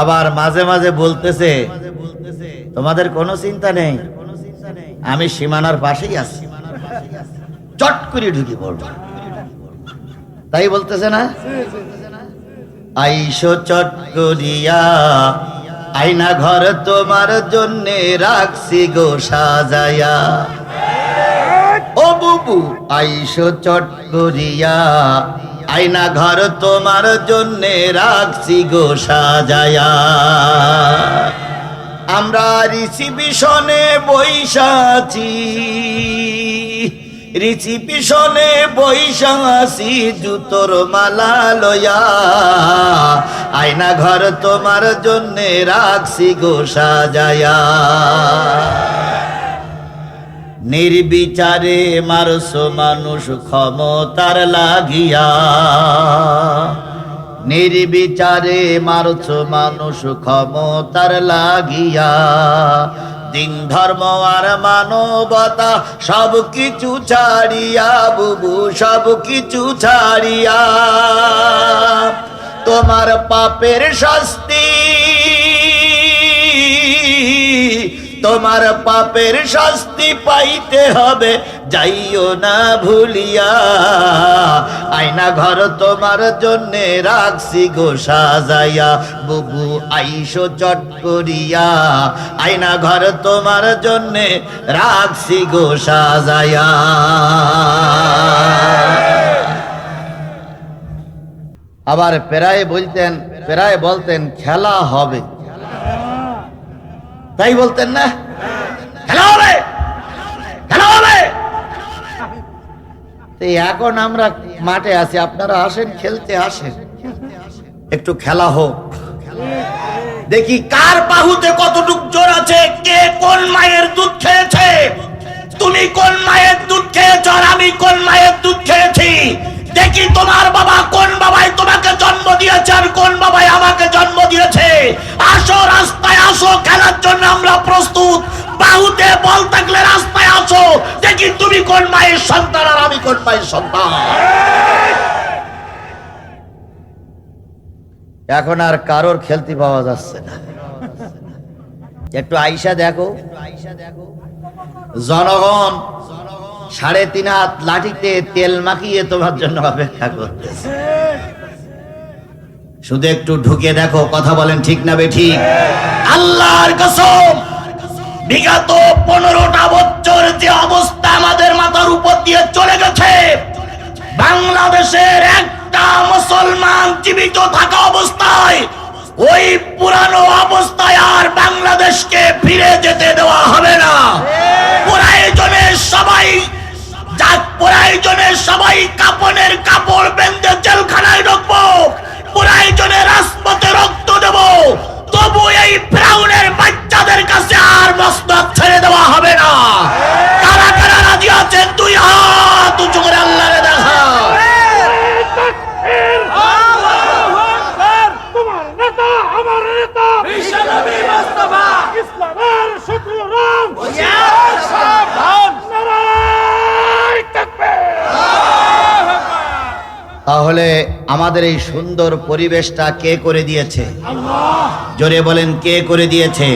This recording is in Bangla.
আবার মাঝে মাঝে বলতেছে, তোমাদের কোনো চিন্তা নেই, আমি সীমানার পাশেই আছি। চট করে ঢুকি পড়ব তাই বলতেছে না? আইসো চট করিয়া আইনা ঘর তোমার জন্যে রাখছি গো সাজায়া। ও বুবু, আইসো চট করিয়া আইনা ঘর তোমার জন্যে রাখছি গো সাজায়া। আমরা রিসিপিশনে বৈশাছি রিসিপিশনে বৈশাছি জুতোর মালা লয়া। আয়না ঘর তোমার জন্যে রাখছি গো সাজায়া। নির্বিচারে মারস মানুষ ক্ষমতার লাগিয়া। নির্বিচারে মারছ মানুষ ক্ষমতার লাগিয়া। দিন ধর্ম আর মানবতা সব কিছু ছাড়িয়া, বুবু সব কিছু ছাড়িয়া। তোমার পাপের শাস্তি তোমার পাপের শাস্তি পাইতে হবে, যাইও না ভুলিয়া। আয়না ঘর তোমার জন্যে রাখছি গো সাজাইয়া, বুবু আইসো চট করিয়া। আয়না ঘর তোমার জন্যে রাখছি গো সাজাইয়া। আবার প্রায় বলতেন প্রায় বলতেন, খেলা হবে। তাই বলতেন না? এখন আমরা মাঠে আছি, আপনারা আসেন, খেলতে আসেন। একটু খেলা হোক। দেখি কার বাহুতে কতটুক জোর আছে, কে কোন মায়ের দুধ খেয়েছে? তুমি কোন মায়ের দুধ খেয়েছ আর আমি কোন মায়ের দুধ খেয়েছি? দেখি তোমার বাবা কোন বাবাই তোমাকে জন্ম দিয়েছে আর কোন বাবাই আমাকে জন্ম দিয়েছে। রাস্তায় আসো, খেলার জন্য আমরা প্রস্তুত। বাহুতে বল থাকলে রাস্তায় আসো। দেখি তুমি কোন মায়ের সন্তান আর আমি কোন মায়ের সন্তান। এখন আর কারোর খেলতে পাওয়া যাচ্ছে না। একটু আইসা দেখো। জনগণ সাড়ে তিন হাত লাঠিতে তেল মাখিয়ে তোমার জন্য অপেক্ষা করতেছে। শুধু একটু ঢুকে দেখো, কথা বলেন ঠিক না বেঠি? আল্লাহর কসম, বিগত পনেরোটা বছর যে অবস্থা আমাদের মাথার উপর দিয়ে চলে গেছে, বাংলাদেশের একটা মুসলমান জীবিত থাকা অবস্থায়, ওই পুরানো অবস্থায় আর বাংলাদেশকে ফিরে যেতে দেওয়া হবে না। প্রয়োজনে সবাই, যাক প্রয়োজনে সবাই কাপনের কাপড় বেঁধে জেলখানায় ঢুকবো। নেতা। বিশ্বনবী মুস্তাফা ইসলামের শত্রু রাম সাবধান তাহলে আমাদের এই সুন্দর পরিবেশটা কে করে দিয়েছে? জোরে বলেন কে করে দিয়েছে?